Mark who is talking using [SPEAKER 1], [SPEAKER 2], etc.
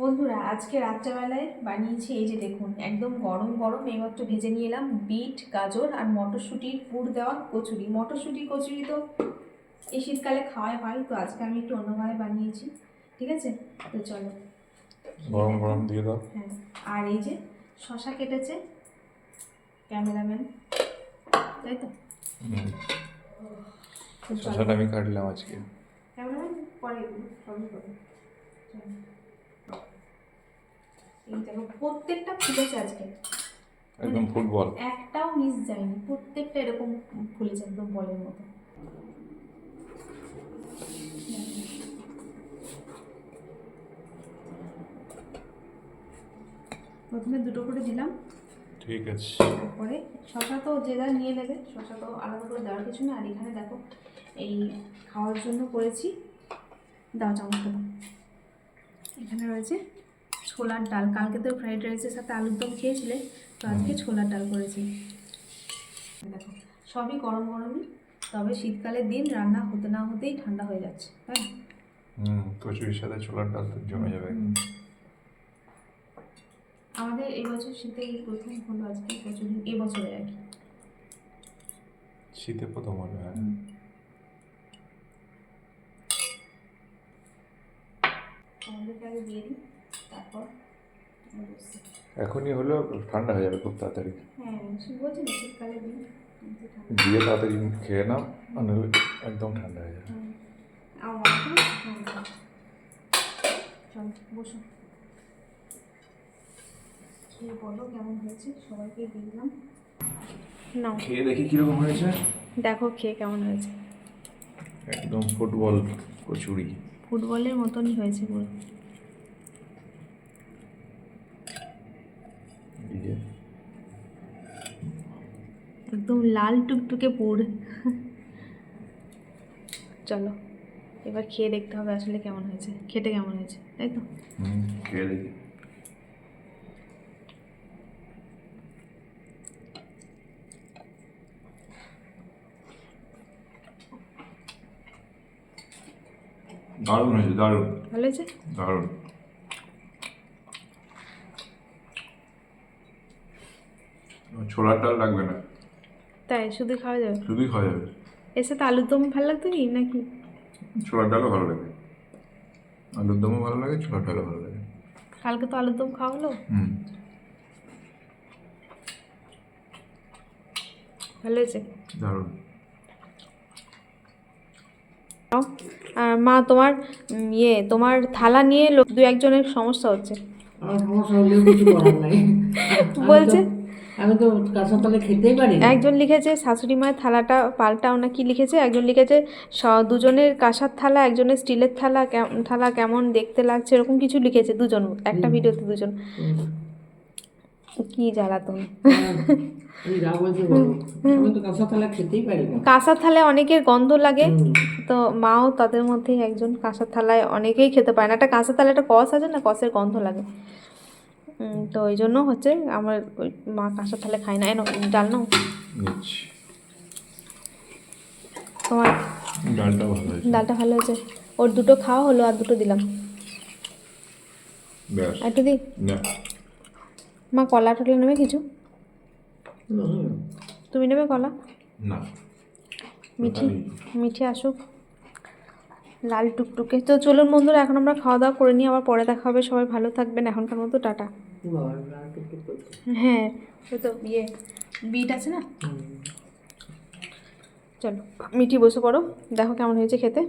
[SPEAKER 1] বন্ধুরা আজকে রাত্রেবেলায় বানিয়েছি এই যে দেখুন একদম গরম গরম এইমাত্র ভেজে নিয়ে এলাম বিট গাজর আর মটরশুঁটির পুর দেওয়া কচুরি। মটরশুঁটি কচুরি তো এই শীতকালে খাওয়াই হয় তো আজকে আমি একটু অন্যভাবে বানিয়েছি ঠিক আছে? তো চলো।
[SPEAKER 2] গরম গরম দিয়ে দাও।
[SPEAKER 1] হ্যাঁ আর এই যে শশা কেটেছে ক্যামেরাম্যান তাই তো।
[SPEAKER 2] শসাটা আমি কাটলাম আজকে।
[SPEAKER 1] ক্যামেরাম্যান পরে। এই দেখো প্রত্যেকটা ফুলেছে আজকে।
[SPEAKER 2] একদম ফুটবল।
[SPEAKER 1] একটাও মিস যায়নি। প্রত্যেকটা এরকম ফুলেছে একদম বলের মতো। প্রথমে দুটো করে দিলাম।
[SPEAKER 2] ঠিক আছে।
[SPEAKER 1] তারপরে শশা তো যে যা নিয়ে নেবে শশা তো আলাদা করে দেওয়ার কিছু না। আর এখানে দেখো এই খাওয়ার জন্য করেছি দাও চামচটা এখানে রয়েছে ছোলার ডাল। কালকে তো ফ্রাইড রাইসের সাথে আলুর দম খেয়েছিলে তো আজকে ছোলার ডাল করেছি। দেখো সবই গরম গরমই তবে শীতকালের দিন রান্না হতে না হতেই ঠান্ডা হয়ে যাচ্ছে না?
[SPEAKER 2] কচুরির সাথে ছোলার ডাল তো জমে যাবে।
[SPEAKER 1] আমাদের এই বছর শীতে এই প্রথম হলো আজকে কচুরি এবছরে আর কি।
[SPEAKER 2] শীতে প্রথম হবে হ্যাঁ।
[SPEAKER 1] আমাদেরকে আগে দিয়ে দিই। তারপর
[SPEAKER 2] এখনই হলো ঠান্ডা হয়ে যাবে খুব তাড়াতাড়ি।
[SPEAKER 1] হ্যাঁ বলছি না শীতকালের দিন
[SPEAKER 2] দিয়ে তাড়াতাড়ি খেয়ে নাও নাহলে একদম ঠান্ডা হয়ে যাবে।
[SPEAKER 1] হ্যাঁ চল বসো। খেয়ে বলো কেমন হয়েছে সবাইকে দিলাম নাও।
[SPEAKER 2] খেয়ে দেখি কীরকম হয়েছে।
[SPEAKER 1] দেখো খেয়ে কেমন হয়েছে।
[SPEAKER 2] একদম ফুটবল কচুরি।
[SPEAKER 1] ফুটবলের মতনই হয়েছে পুরো
[SPEAKER 2] দিয়ে
[SPEAKER 1] একদম লাল টুকটুকে পুর। চলো এবার খেয়ে দেখতে হবে আসলে কেমন হয়েছে। খেতে কেমন হয়েছে তাই তো?
[SPEAKER 2] হুম খেয়ে দেখি। দারুণ হয়েছে দারুণ।
[SPEAKER 1] ভালো হয়েছে?
[SPEAKER 2] দারুণ। ছোলার ডাল লাগবে না।
[SPEAKER 1] তাই শুধু খাওয়া যাবে?
[SPEAKER 2] শুধুই খাওয়া যাবে।
[SPEAKER 1] এর সাথে আলুর দম ভালো লাগতো কি নাকি?
[SPEAKER 2] ছোলার ডালও ভালো লাগে। আলুর দমও ভালো লাগে ছোলার ডালও ভালো লাগে।
[SPEAKER 1] কালকে তো আলুর দম খাওয়া হলো?
[SPEAKER 2] হুম।
[SPEAKER 1] ভালো হয়েছে?
[SPEAKER 2] দারুণ।
[SPEAKER 1] আর মা তোমার ইয়ে তোমার থালা নিয়ে লোক দু একজনের সমস্যা হচ্ছে বলছে?
[SPEAKER 3] আমি তো কাঁচা তলে খেতেই পারি
[SPEAKER 1] একজন লিখেছে শাশুড়ি মায়ের থালাটা পাল্টাও না। কি লিখেছে? একজন লিখেছে স- দুজনের কাঁসার থালা একজনের স্টিলের থালা কেম- থালা কেমন দেখতে লাগছে? এরকম কিছু লিখেছে দুজন। একটা ভিডিওতে দুজন। কি জ্বালাতন
[SPEAKER 3] তুমি। যা বলছো বলো। আমি তো কাঁচা তলা খেতেই পারি না।
[SPEAKER 1] কাঁসার থালায় অনেকের গন্ধ লাগে। তো মাও তাদের মধ্যে একজন কাঁসার থালায় অনেকেই খেতে পারে না। একটা কাঁসার থালায় একটা কস আছে না? কসের গন্ধ লাগে। তো ওই জন্য হচ্ছে আমার ওই মা কাঁসার থালায় খায় না। এনো ডাল নাও। তোমার
[SPEAKER 2] ডালটা ভালো হয়েছে।
[SPEAKER 1] ডালটা ভালো হয়েছে? ওর দুটো খাওয়া হলো আর দুটো দিলাম। আর একটু দিই
[SPEAKER 2] না।
[SPEAKER 1] মা কলা টলা নেবে কিছু? তুমি নেবে কলা?
[SPEAKER 2] না।
[SPEAKER 1] মিঠি মিঠি আসুক। লাল টুকটুকে। তো চলুন বন্ধুরা এখন আমরা খাওয়া দাওয়া করে নিই। আবার পরে দেখা হবে। সবাই ভালো থাকবেন। এখনকার মতো টাটা। হ্যাঁ ওই তো ইয়ে বিট আছে না? চলো মিঠি বসে পড়ো দেখো কেমন হয়েছে খেতে।